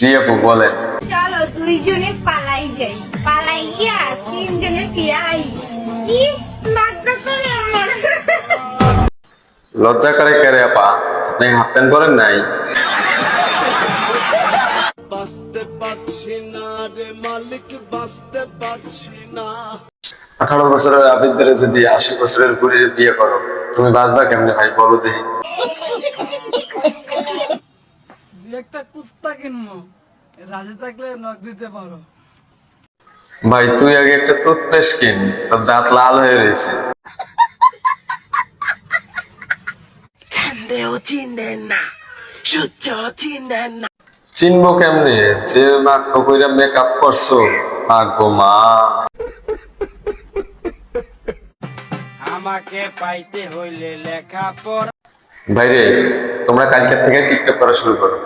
জি আপু বলেন। চলো দুইজনে পালাই যাই। পালাই গিয়া তিনজনে লজ্জা করে কেরে আপা? আপনি হাফ প্যান্ট পরেন নাই? বাঁচতে পারছি না রে মালিক বাঁচতে পারছি না। আঠারো বছরের আবিদ্যারে যদি আশি বছরের বুড়ির বিয়ে করো তুমি বাঁচবা কেমনে ভাই? বলো দেখি। দু একটা কুত্তা কিনবো। রাজে থাকলে নখ দিতে পারো। ভাই তুই আগে একটা টুথপেস্ট কিন তোর দাঁত লাল হয়ে রয়েছে। চিনবো কেমনে? যে মাত্র কইরা মেকআপ করছ আগো মা। আমাকে পাইতে হইলে লেখা পড়া ভাইরে তোমরা কালকে থেকে টিকটক করা শুরু করো।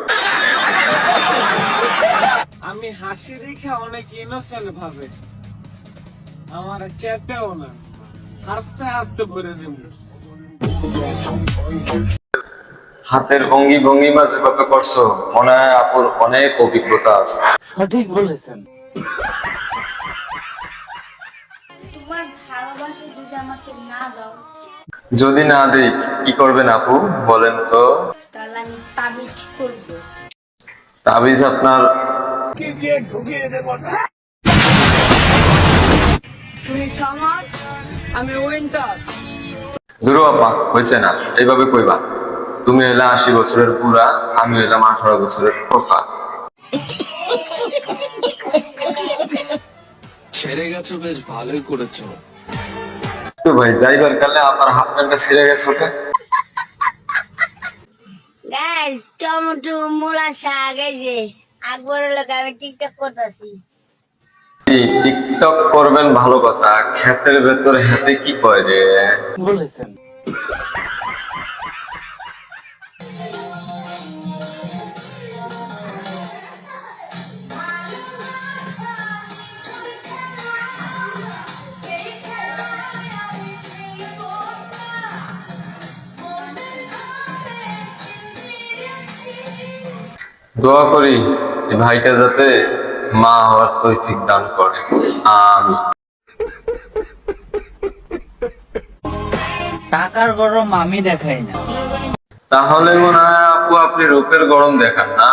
আমি হাসি দেখে অনেক ইনোসেন্ট ভাবে। আমার চেতেও না। হাসতে হাসতে ভরে দেব। হাতের ভঙ্গি ভঙ্গি মাঝে ভাবে করছ। মনে হয় আপুর অনেক অভিজ্ঞতা আছে। সঠিক বলেছেন। তোমার ভালোবাসা যদি আমাকে না দাও যদি না দিই কি করবেন আপু? বলেন তো। তাহলে আমি তাবিজ করব। তাবিজ আপনার তুমি সমর আমি উইন্টার দুরু আপা হয়েছে না। এইভাবে কইবা। তুমি হইলে আশি বছরের বুড়া আমি হইলাম আঠারো বছরের খোকা। ছেড়ে গেছো বেশ ভালোই করেছ। তো ভাই যাইবার কালে আমার হাফ প্যান্টটা ছিঁড়ে গেছে ওটা গাইস টমেটো মূলা শাক এই যে। আকবরের লোক আমি টিকটক করতেছি। টিকটক করবেন ভালো কথা ক্ষেতের ভেতরে হাতে কি কয় রে? বলেছেন দোয়া করি। ভাইটা যাতে মা হওয়ার তৈফিক দান করে। আমি টাকার গরম আমি দেখাই না। তাহলে মনে হয় আপু আপনি রূপের গরম দেখান না।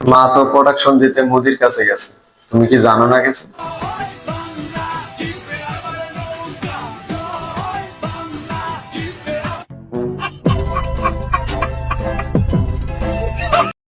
মা। তো প্রোডাকশন দিতে মোদির কাছে গেছে। তুমি কি জানো না কিছু?